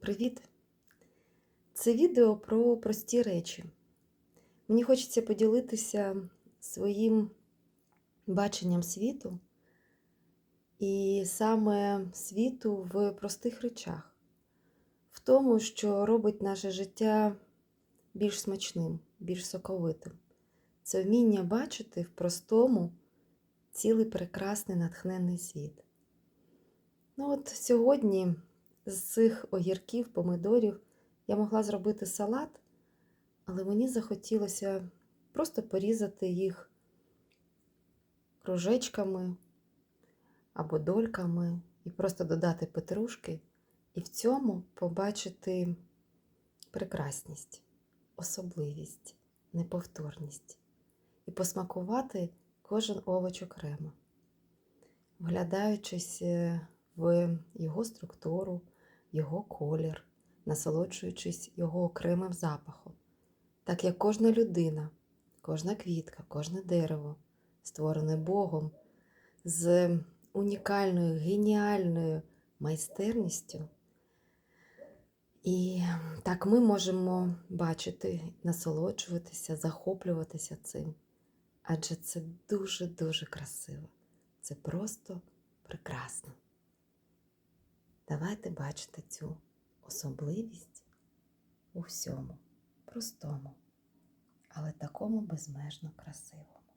Привіт! Це відео про прості речі. Мені хочеться поділитися своїм баченням світу і саме світу в простих речах, в тому, що робить наше життя більш смачним, більш соковитим. Це вміння бачити в простому цілий прекрасний натхненний світ. Ну от сьогодні з цих огірків, помидорів. Я могла зробити салат, але мені захотілося просто порізати їх кружечками або дольками і просто додати петрушки, і в цьому побачити прекрасність, особливість, неповторність і посмакувати кожен овоч окремо, вглядаючись в його структуру, його колір, насолоджуючись його окремим запахом, так як кожна людина, кожна квітка, кожне дерево, створене Богом з унікальною, геніальною майстерністю. І так ми можемо бачити, насолоджуватися, захоплюватися цим. Адже це дуже-дуже красиво. Це просто прекрасно. Давайте бачити цю особливість у всьому, простому, але такому безмежно красивому.